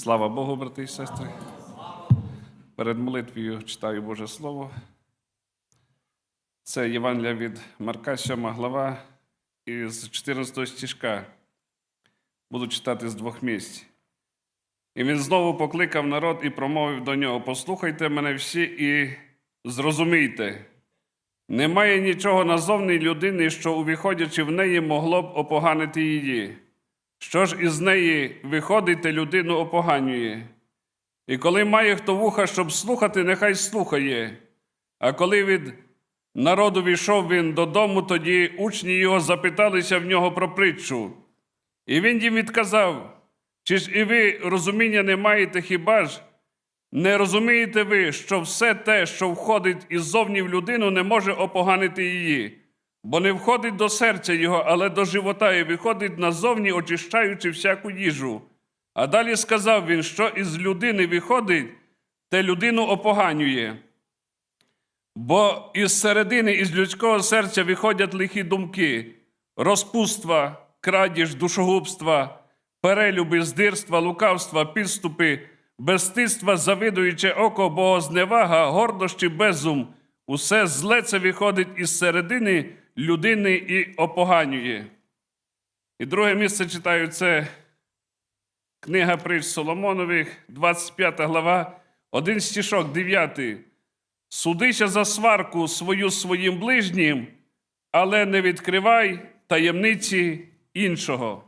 Слава Богу, брати і сестри. Перед молитвою читаю Боже Слово. Це Євангелія від Марка, 7 глава, із 14 стіжка. Буду читати з двох місць. І він знову покликав народ і промовив до нього: Послухайте мене всі і зрозумійте. Немає нічого назовні людини, що, увіходячи в неї, могло б опоганити її. Що ж із неї виходить, людину опоганює. І коли має хто вуха, щоб слухати, нехай слухає. А коли від народу війшов він додому, тоді учні його запиталися в нього про притчу. І він їм відказав: чи ж і ви розуміння не маєте хіба ж? Не розумієте ви, що все те, що входить іззовні в людину, не може опоганити її, бо не входить до серця його, але до живота і виходить назовні, очищаючи всяку їжу. А далі сказав він, що із людини виходить, те людину опоганює. Бо із середини, із людського серця виходять лихі думки, розпуства, крадіж, душогубства, перелюби, здирства, лукавства, підступи, безстидства, завидуюче око, богозневага, гордощі, безум. Усе зле це виходить із середини людини і опоганює. І друге місце читаю це книга притч Соломонових, 25 глава, один стішок, 9. Судися за сварку свою своїм ближнім, але не відкривай таємниці іншого.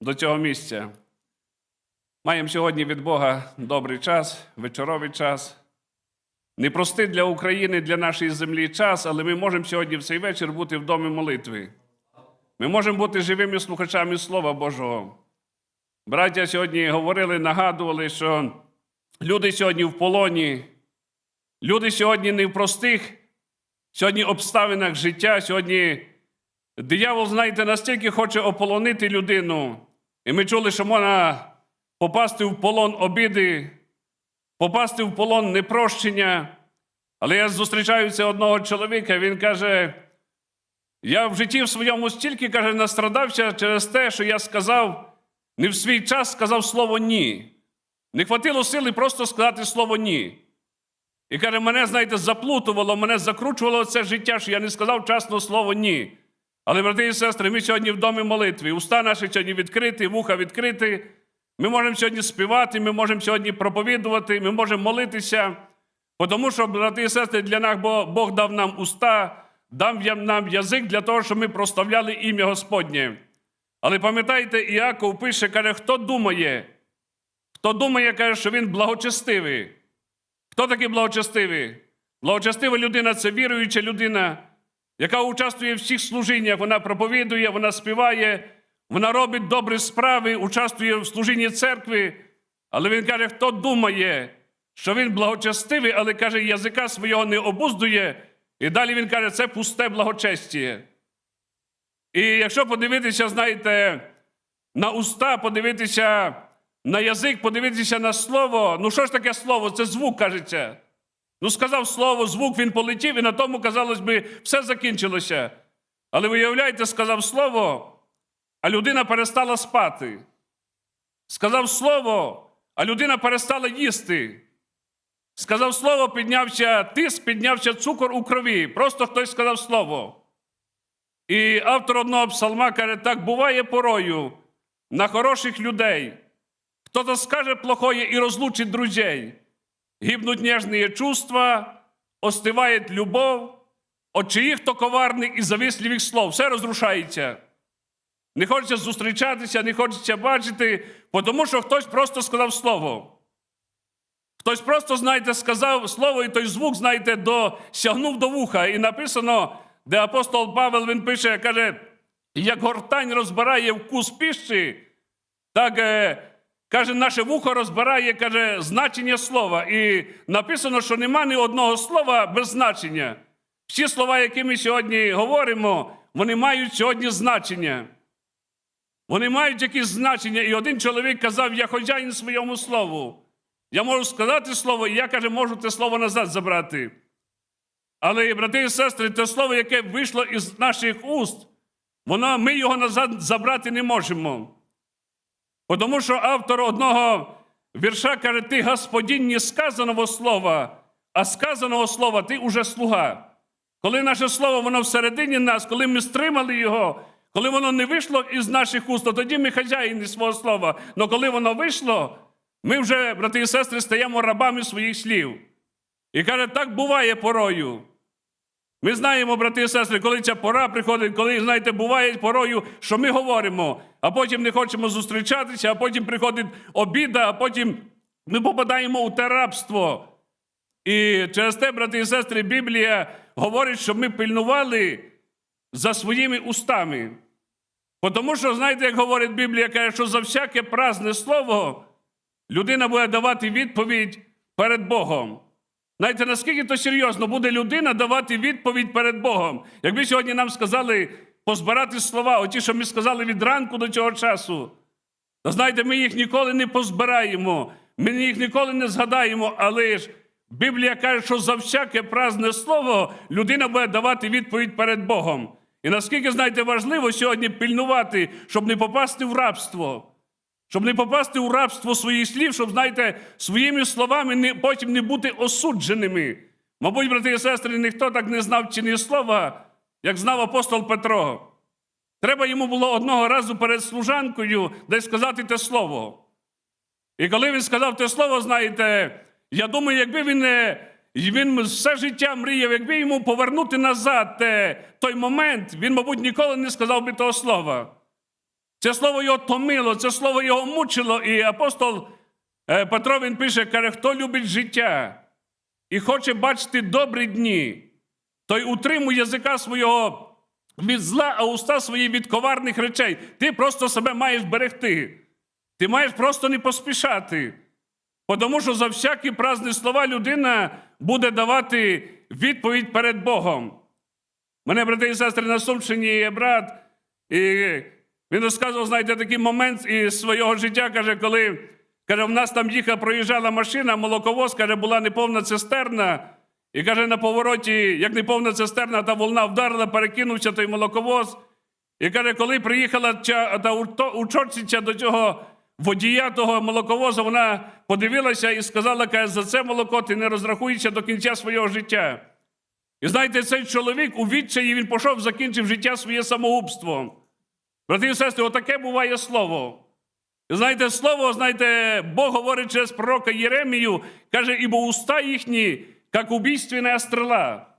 До цього місця. Маємо сьогодні від Бога добрий час, вечоровий час. Непростий для України, для нашої землі час, але ми можемо сьогодні в цей вечір бути в домі молитви. Ми можемо бути живими слухачами Слова Божого. Браття сьогодні говорили, нагадували, що люди сьогодні в полоні, люди сьогодні не в простих сьогодні обставинах життя. Сьогодні диявол, знаєте, настільки хоче ополонити людину. І ми чули, що можна попасти в полон обіди, попасти в полон непрощення. Але я зустрічаюся одного чоловіка, він каже: я в житті в своєму стільки каже, настрадався через те, що я сказав, не в свій час сказав слово ні. Не хватило сили просто сказати слово ні. І каже, мене, знаєте, заплутувало, мене закручувало це життя, що я не сказав чесно слово ні. Але, брати і сестри, ми сьогодні в домі молитві. Уста наші сьогодні відкриті, вуха відкриті. Ми можемо сьогодні співати, ми можемо сьогодні проповідувати, ми можемо молитися. Тому що, брати і сестри, для нас Бог дав нам уста, дав нам язик для того, щоб ми проставляли ім'я Господнє. Але пам'ятайте, Іаков пише, каже, хто думає, хто думає, каже, що він благочестивий. Хто такий благочестивий? Благочестива людина це віруюча людина, яка участвує в всіх служіннях, вона проповідує, вона співає, вона робить добрі справи, участвує в служінні церкви. Але він каже, хто думає, що він благочестивий, але каже, язика свого не обуздує. І далі він каже, це пусте благочестіє. І якщо подивитися, знаєте, на уста, подивитися на язик, подивитися на слово, ну що ж таке слово? Це звук, кажеться. Ну, сказав слово, звук, він полетів, і на тому, казалось би, все закінчилося. Але виявляєте, сказав слово, а людина перестала спати. Сказав слово, а людина перестала їсти. Сказав слово, піднявся тиск, піднявся цукор у крові. Просто хтось сказав слово. І автор одного псалма каже, так буває порою на хороших людей. Хто-то скаже плохое і розлучить друзей. Гибнуть нежные чувства, остиває любов, от чиїх то коварних і зависливих слов. Все розрушається. Не хочеться зустрічатися, не хочеться бачити, тому що хтось просто сказав слово. Хтось просто, знаєте, сказав слово, і той звук, знаєте, досягнув до вуха. І написано, де апостол Павел він пише, каже, як гортань розбирає вкус піщі, так е, каже, наше вухо розбирає каже, значення слова. І написано, що нема ні одного слова без значення. Всі слова, які ми сьогодні говоримо, вони мають сьогодні значення. Вони мають якісь значення. І один чоловік казав, я хазяїн своєму слову. Я можу сказати слово, і я каже, можу те слово назад забрати. Але, брати і сестри, те слово, яке вийшло із наших уст, воно, ми його назад забрати не можемо. Тому що автор одного вірша каже: Ти Господінь не сказаного слова, а сказаного слова ти уже слуга. Коли наше слово воно всередині нас, коли ми стримали його, коли воно не вийшло із наших уст, то тоді ми хазяїни свого слова. Але коли воно вийшло, ми вже, брати і сестри, стаємо рабами своїх слів. І каже, так буває порою. Ми знаємо, брати і сестри, коли ця пора приходить, коли, знаєте, буває порою, що ми говоримо, а потім не хочемо зустрічатися, а потім приходить обіда, а потім ми попадаємо у те рабство. І через те, брати і сестри, Біблія говорить, щоб ми пильнували за своїми устами. Тому що, знаєте, як говорить Біблія, каже, що за всяке празне слово людина буде давати відповідь перед Богом. Знаєте, наскільки то серйозно буде людина давати відповідь перед Богом? Якби сьогодні нам сказали позбирати слова, оті, що ми сказали від ранку до цього часу, то знаєте, ми їх ніколи не позбираємо, ми їх ніколи не згадаємо, але ж Біблія каже, що за всяке празне слово людина буде давати відповідь перед Богом. І наскільки, знаєте, важливо сьогодні пильнувати, щоб не попасти в рабство. Щоб не попасти у рабство своїх слів, щоб, знаєте, своїми словами не, потім не бути осудженими. Мабуть, брати і сестри, ніхто так не знав чи ні слова, як знав апостол Петро. Треба йому було одного разу перед служанкою десь сказати те слово. І коли він сказав те слово, знаєте, я думаю, якби він, не- він все життя мріяв, якби йому повернути назад той момент, він, мабуть, ніколи не сказав би того слова. Це слово його томило, це слово його мучило. І апостол е, Петро він пише, каже, хто любить життя і хоче бачити добрі дні, той утримує язика свого від зла, а уста свої від коварних речей. Ти просто себе маєш берегти. Ти маєш просто не поспішати. Тому що за всякі празні слова людина буде давати відповідь перед Богом. Мене, брати і сестри, на Сумщині є брат, і він розказував, знаєте, такий момент із свого життя, каже, коли каже, в нас там їхала, проїжджала машина, молоковоз, каже, була неповна цистерна. І каже, на повороті, як неповна цистерна, та волна вдарила, перекинувся той молоковоз. І каже, коли приїхала та учорциця до цього водія того молоковоза, вона подивилася і сказала, каже, за це молоко ти не розрахуєшся до кінця свого життя. І знаєте, цей чоловік у відчаї він пішов, закінчив життя своє самогубством. Брати і сестри, отаке буває слово. І знаєте, слово, знаєте, Бог говорить через пророка Єремію, каже, ібо уста їхні, як убійственна стрела.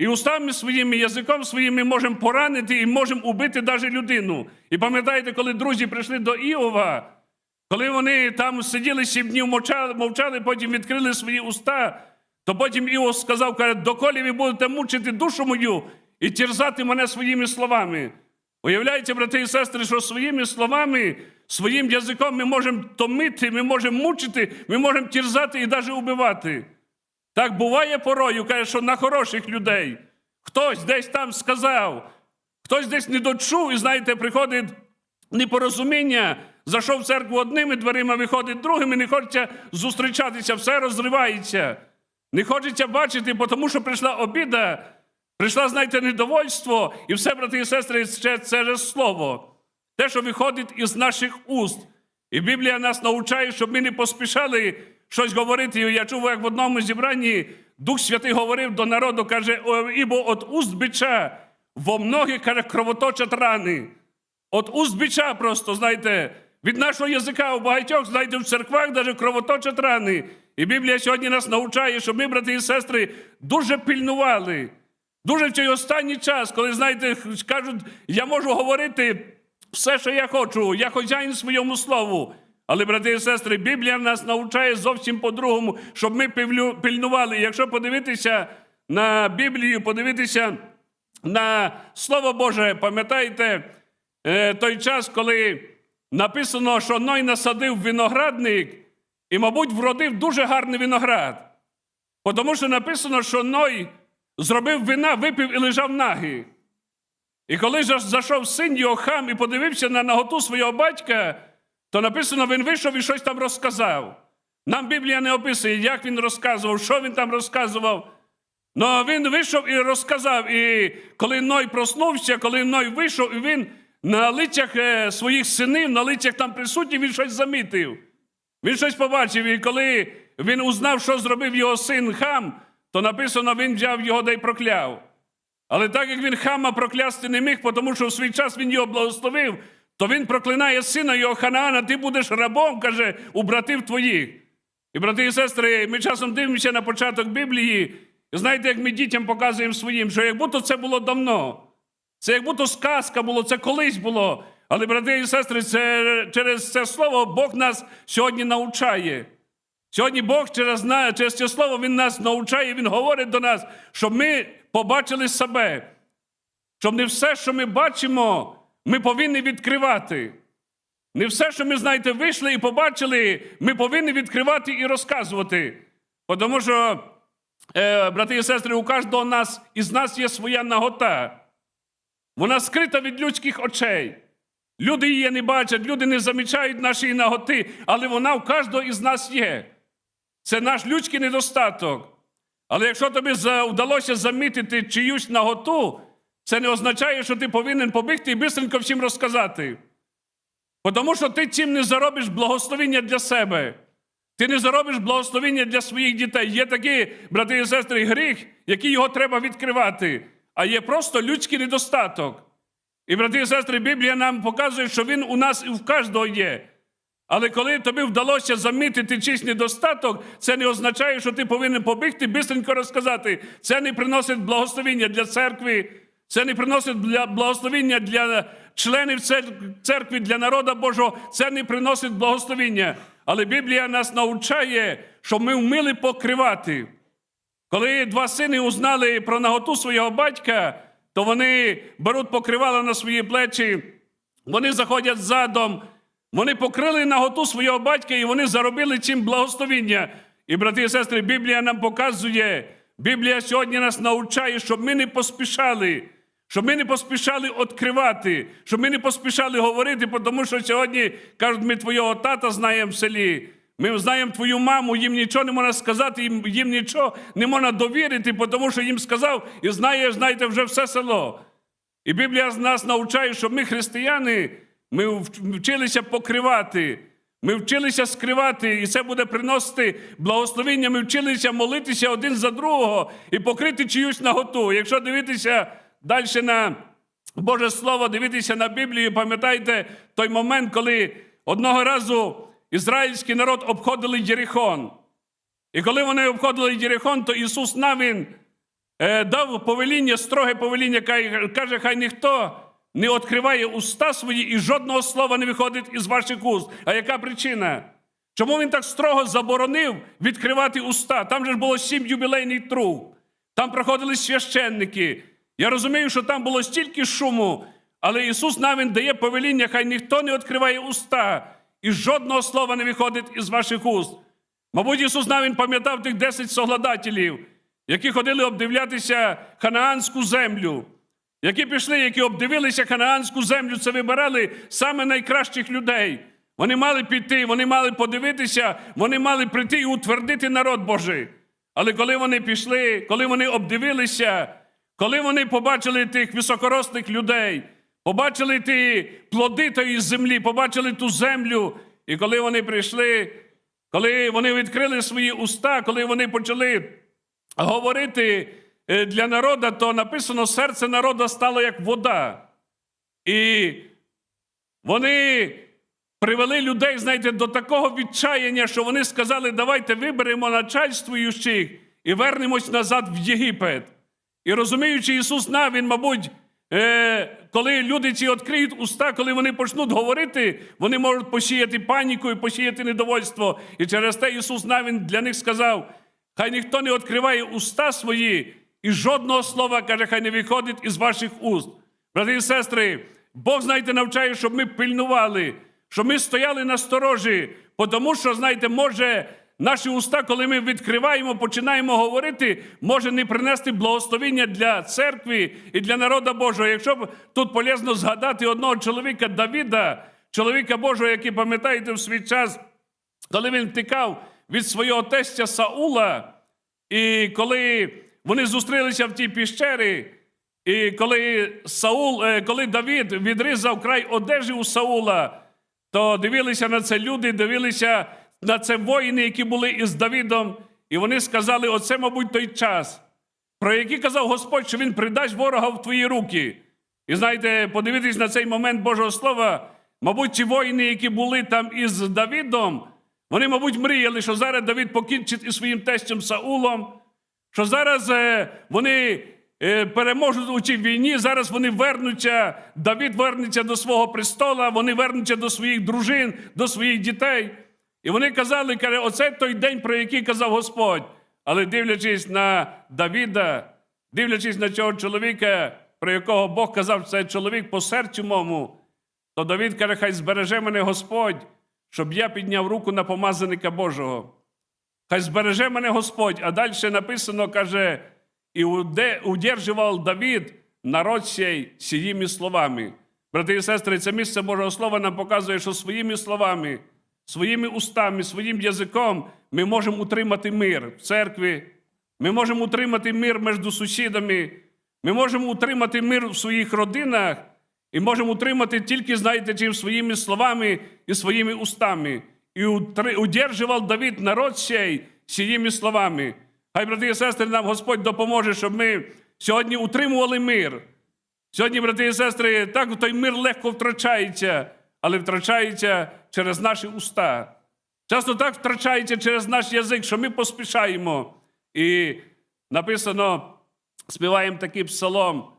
І устами своїми, язиком своїм ми можемо поранити і можемо убити навіть людину. І пам'ятаєте, коли друзі прийшли до Іова, коли вони там сиділи сім днів, мовчали, мовчали, потім відкрили свої уста, то потім Іов сказав, каже, доколі ви будете мучити душу мою і терзати мене своїми словами. Уявляєте, брати і сестри, що своїми словами, своїм язиком ми можемо томити, ми можемо мучити, ми можемо терзати і навіть убивати. Так буває порою, каже, що на хороших людей. Хтось десь там сказав, хтось десь не дочув, і знаєте, приходить непорозуміння, зайшов в церкву одними дверима, виходить другими, не хочеться зустрічатися, все розривається. Не хочеться бачити, тому що прийшла обіда, прийшла, знаєте, недовольство, і все, брати і сестри, це, це же слово. Те, що виходить із наших уст. І Біблія нас навчає, щоб ми не поспішали щось говорити. Я чув, як в одному зібранні Дух Святий говорив до народу, каже, ібо от уст бича во многих каже, кровоточать рани. От уст бича просто, знаєте, від нашого язика у багатьох, знаєте, в церквах навіть кровоточать рани. І Біблія сьогодні нас навчає, щоб ми, брати і сестри, дуже пильнували. Дуже в цей останній час, коли, знаєте, кажуть, я можу говорити все, що я хочу, я хазяїн своєму слову. Але, брати і сестри, Біблія нас навчає зовсім по-другому, щоб ми пильнували. Якщо подивитися на Біблію, подивитися на Слово Боже, пам'ятаєте е, той час, коли написано, що Ной насадив виноградник і, мабуть, вродив дуже гарний виноград. Тому що написано, що Ной зробив вина, випив і лежав нагий. І коли ж зайшов син його хам і подивився на наготу свого батька, то написано, він вийшов і щось там розказав. Нам Біблія не описує, як він розказував, що він там розказував. Ну він вийшов і розказав. І коли Ной проснувся, коли Ной вийшов, і він на лицях е, своїх синів, на лицях там присутніх, він щось замітив. Він щось побачив, і коли він узнав, що зробив його син хам, то написано, він взяв його да й прокляв. Але так як він хама проклясти не міг, тому що в свій час він його благословив, то він проклинає сина його Ханаана, ти будеш рабом, каже, у братів твоїх. І, брати і сестри, ми часом дивимося на початок Біблії, і знаєте, як ми дітям показуємо своїм, що як будто це було давно. Це як будто сказка було, це колись було. Але, брати і сестри, це, через це слово Бог нас сьогодні навчає. Сьогодні Бог через, через це слово Він нас навчає, Він говорить до нас, щоб ми побачили себе. Щоб не все, що ми бачимо, ми повинні відкривати. Не все, що ми, знаєте, вийшли і побачили, ми повинні відкривати і розказувати. Тому що, е, брати і сестри, у кожного нас, із нас є своя нагота. Вона скрита від людських очей. Люди її не бачать, люди не замічають нашої наготи, але вона у кожного із нас є. Це наш людський недостаток. Але якщо тобі вдалося замітити чиюсь наготу, це не означає, що ти повинен побігти і бистренько всім розказати. Тому що ти цим не заробиш благословення для себе. Ти не заробиш благословення для своїх дітей. Є такий, брати і сестри, гріх, який його треба відкривати, а є просто людський недостаток. І, брати і сестри, Біблія нам показує, що він у нас і в кожного є. Але коли тобі вдалося замітити чийсь недостаток, це не означає, що ти повинен побігти, бистренько розказати. Це не приносить благословення для церкви, це не приносить для- благословення для членів церкви, для народа Божого, це не приносить благословення. Але Біблія нас навчає, що ми вміли покривати. Коли два сини узнали про наготу свого батька, то вони беруть покривало на свої плечі, вони заходять задом, вони покрили наготу свого батька і вони заробили цим благословіння. І, брати і сестри, Біблія нам показує, Біблія сьогодні нас навчає, щоб ми не поспішали, щоб ми не поспішали відкривати, щоб ми не поспішали говорити, тому що сьогодні кажуть, ми твого тата знаємо в селі. Ми знаємо твою маму, їм нічого не можна сказати, їм, їм нічого не можна довірити, тому що їм сказав і знає, знаєте, вже все село. І Біблія нас навчає, що ми, християни, ми вчилися покривати, ми вчилися скривати, і це буде приносити благословення. Ми вчилися молитися один за другого і покрити чиюсь наготу. Якщо дивитися далі на Боже Слово, дивитися на Біблію, пам'ятайте той момент, коли одного разу ізраїльський народ обходили Єрихон. І коли вони обходили Єрихон, то Ісус Навін е, дав повеління, строге повеління, каже, хай ніхто не відкриває уста свої і жодного слова не виходить із ваших уст. А яка причина? Чому він так строго заборонив відкривати уста? Там же ж було сім юбілейних труб. Там проходили священники. Я розумію, що там було стільки шуму, але Ісус навіть дає повеління, хай ніхто не відкриває уста, і жодного слова не виходить із ваших уст. Мабуть, Ісус навіть пам'ятав тих 10 соглядателів, які ходили обдивлятися ханаанську землю, які пішли, які обдивилися ханаанську землю, це вибирали саме найкращих людей. Вони мали піти, вони мали подивитися, вони мали прийти і утвердити народ Божий. Але коли вони пішли, коли вони обдивилися, коли вони побачили тих високорослих людей, побачили ті плоди тої землі, побачили ту землю, і коли вони прийшли, коли вони відкрили свої уста, коли вони почали говорити е, для народу, то написано, серце народу стало як вода. І вони привели людей, знаєте, до такого відчаяння, що вони сказали, давайте виберемо начальствуючих і вернемось назад в Єгипет. І розуміючи Ісус на, Він, мабуть, е, коли люди ці відкриють уста, коли вони почнуть говорити, вони можуть посіяти паніку і посіяти недовольство. І через те Ісус навін для них сказав: хай ніхто не відкриває уста свої, і жодного слова, каже, хай не виходить із ваших уст. Брати і сестри, Бог, знаєте, навчає, щоб ми пильнували, щоб ми стояли на сторожі, тому що, знаєте, може. Наші уста, коли ми відкриваємо, починаємо говорити, може не принести благословення для церкви і для народу Божого. Якщо б тут полезно згадати одного чоловіка Давіда, чоловіка Божого, який пам'ятаєте в свій час, коли він втікав від свого тестя Саула, і коли вони зустрілися в тій піщері, І коли Саул, е, коли Давид відрізав край одежі у Саула, то дивилися на це люди, дивилися на це воїни, які були із Давидом, і вони сказали: оце, мабуть, той час, про який казав Господь, що він придасть ворога в твої руки. І знаєте, подивитись на цей момент Божого Слова, мабуть, ті воїни, які були там із Давидом, вони, мабуть, мріяли, що зараз Давид покінчить із своїм тестем Саулом, що зараз е, вони е, переможуть у цій війні, зараз вони вернуться, Давид вернеться до свого престола, вони вернуться до своїх дружин, до своїх дітей. І вони казали, каже, оце той день, про який казав Господь. Але дивлячись на Давіда, дивлячись на цього чоловіка, про якого Бог казав, це чоловік по серцю мому, то Давид каже, хай збереже мене Господь, щоб я підняв руку на помазаника Божого. Хай збереже мене Господь. А далі написано, каже, і уде- удержував Давид народ сей сіїми словами. Брати і сестри, це місце Божого Слова нам показує, що своїми словами, своїми устами, своїм язиком ми можемо утримати мир в церкві, ми можемо утримати мир між сусідами, ми можемо утримати мир в своїх родинах і можемо утримати тільки, знаєте, чим своїми словами і своїми устами. І удержував Давид народ сей сіїми словами. Хай, брати і сестри, нам Господь допоможе, щоб ми сьогодні утримували мир. Сьогодні, брати і сестри, так той мир легко втрачається, але втрачається через наші уста. Часто так втрачається через наш язик, що ми поспішаємо. І написано, співаємо такий псалом: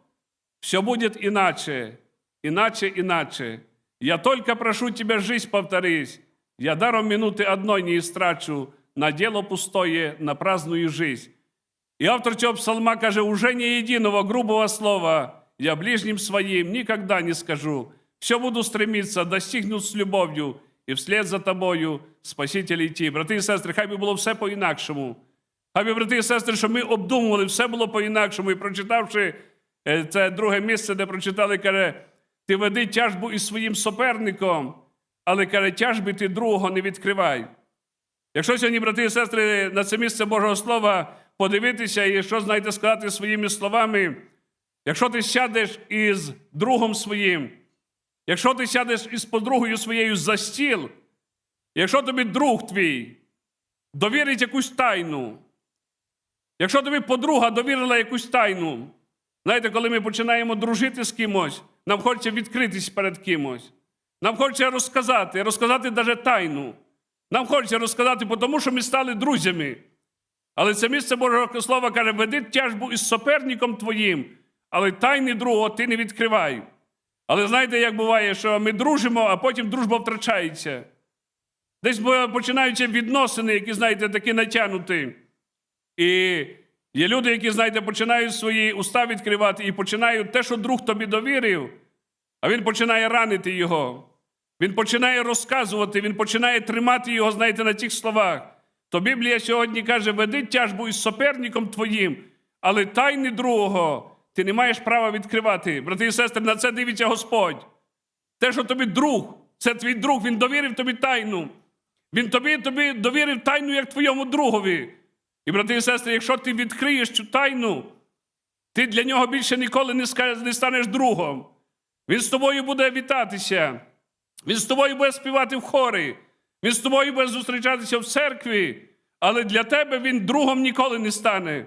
все будет иначе, иначе, иначе. Я только прошу тебя, жизнь повторись. Я даром минуты одной не истрачу на дело пустое, на праздную жизнь. И автор цього псалма каже, уже ни единого грубого слова я ближним своим никогда не скажу. Все буду стремиться достигнуть с любов'ю і вслед за тобою, Спаситель йти. Брати і сестри, хай би було все по-інакшому. Хай би, брати і сестри, щоб ми обдумували, все було по-інакшому. І прочитавши е, це друге місце, де прочитали, каже, ти веди тяжбу із своїм суперником, але каже, тяжби ти другого не відкривай. Якщо сьогодні, брати і сестри, на це місце Божого Слова подивитися і що знаєте сказати своїми словами, якщо ти сядеш із другом своїм, якщо ти сядеш із подругою своєю за стіл, якщо тобі друг твій довірить якусь тайну, якщо тобі подруга довірила якусь тайну, знаєте, коли ми починаємо дружити з кимось, нам хочеться відкритись перед кимось. Нам хочеться розказати, розказати навіть тайну. Нам хочеться розказати, тому що ми стали друзями. Але це місце Божого Слова каже, веди тяжбу із суперником твоїм, але тайни другого ти не відкривай. Але знаєте, як буває, що ми дружимо, а потім дружба втрачається. Десь починаються відносини, які, знаєте, такі натягнуті. І є люди, які, знаєте, починають свої уста відкривати і починають те, що друг тобі довірив, а він починає ранити його. Він починає розказувати, він починає тримати його, знаєте, на тих словах. То Біблія сьогодні каже: веди тяжбу із суперником твоїм, але тайни другого ти не маєш права відкривати. Брати і сестри, на це дивиться Господь. Те, що тобі друг, це твій друг, він довірив тобі тайну. Він тобі, тобі довірив тайну як твоєму другові. І, брати і сестри, якщо ти відкриєш цю тайну, ти для нього більше ніколи не, не станеш другом. Він з тобою буде вітатися. Він з тобою буде співати в хорі. Він з тобою буде зустрічатися в церкві, але для тебе він другом ніколи не стане.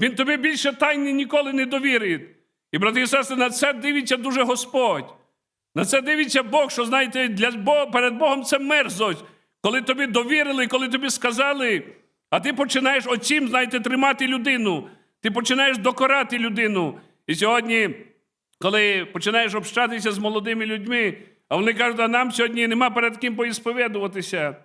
Він тобі більше тайни ніколи не довірить. І, брати і сестри, на це дивиться дуже Господь. На це дивиться Бог, що знаєте, для Бога, перед Богом це мерзость. Коли тобі довірили, коли тобі сказали, а ти починаєш оцім, знаєте, тримати людину, ти починаєш докорати людину. І сьогодні, коли починаєш общатися з молодими людьми, а вони кажуть, а нам сьогодні нема перед ким поісповідуватися.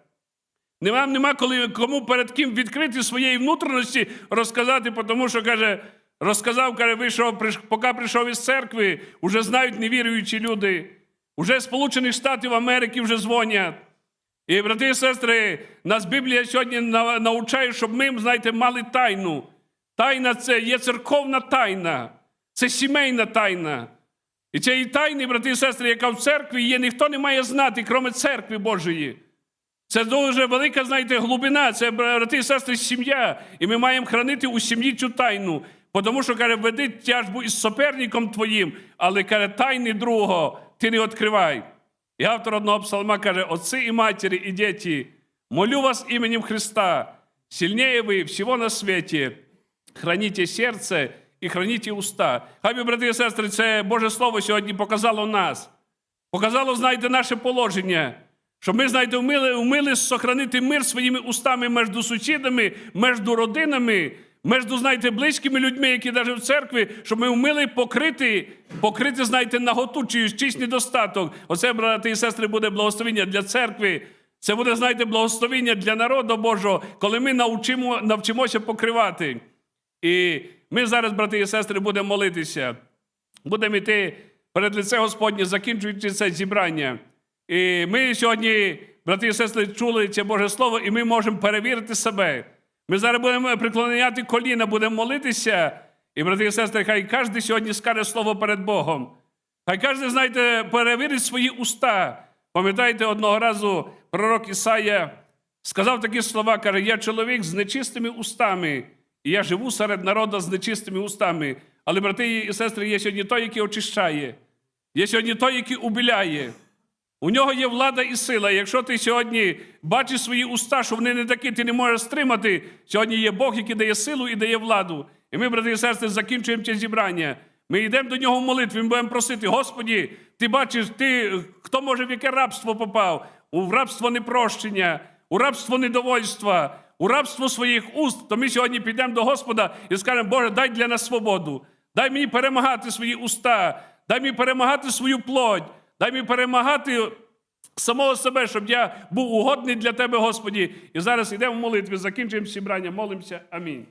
Нема, нема коли, кому перед ким відкрити своєї внутрішності розказати, тому що каже, розказав, каже, вийшов, поки прийшов із церкви, вже знають невіруючі люди. Уже Сполучених Штатів Америки вже дзвонять. І, брати і сестри, нас Біблія сьогодні на- навчає, щоб ми, знаєте, мали тайну. Тайна це є церковна тайна, це сімейна тайна. І цієї тайни, брати і сестри, яка в церкві є, ніхто не має знати, крім церкви Божої. Це дуже велика, знаєте, глибина, це брати і сестри, сім'я. І ми маємо хранити у сім'ї цю тайну. Тому що каже, веди тяжбу із суперником твоїм, але каже, тайни другого ти не відкривай. І автор одного псалма каже: Отці і матері, і діти, молю вас іменем Христа, сильнее ви всього на світі, храніте серце і храніте уста. Хай, брати і сестри, це Боже Слово сьогодні показало нас. Показало, знаєте, наше положення. Щоб ми, знаєте, вміли, вміли сохранити мир своїми устами між сусідами, між родинами, між, знаєте, близькими людьми, які навіть в церкві, щоб ми вміли покрити, покрити, знаєте, наготу чи чийсь недостаток. Оце, брати і сестри, буде благословення для церкви. Це буде, знаєте, благословення для народу Божого, коли ми навчимо, навчимося покривати. І ми зараз, брати і сестри, будемо молитися. Будемо йти перед лице Господнє, закінчуючи це зібрання. І ми сьогодні, брати і сестри, чули це Боже Слово, і ми можемо перевірити себе. Ми зараз будемо приклоняти коліна, будемо молитися. І, брати і сестри, хай кожен сьогодні скаже слово перед Богом. Хай кожен, знаєте, перевірить свої уста. Пам'ятаєте, одного разу пророк Ісая сказав такі слова, каже, я чоловік з нечистими устами, і я живу серед народу з нечистими устами. Але, брати і сестри, є сьогодні той, який очищає, є сьогодні той, який убіляє. У нього є влада і сила. Якщо ти сьогодні бачиш свої уста, що вони не такі, ти не можеш стримати. Сьогодні є Бог, який дає силу і дає владу. І ми, брати і сестри, закінчуємо це зібрання. Ми йдемо до нього в молитві, ми будемо просити, Господі, ти бачиш, ти хто може в яке рабство попав? У рабство непрощення, у рабство недовольства, у рабство своїх уст. То ми сьогодні підемо до Господа і скажемо, Боже, дай для нас свободу. Дай мені перемагати свої уста, дай мені перемагати свою плоть, дай мені перемагати самого себе, щоб я був угодний для Тебе, Господі. І зараз йдемо в молитві, закінчуємо зібрання, молимося. Амінь.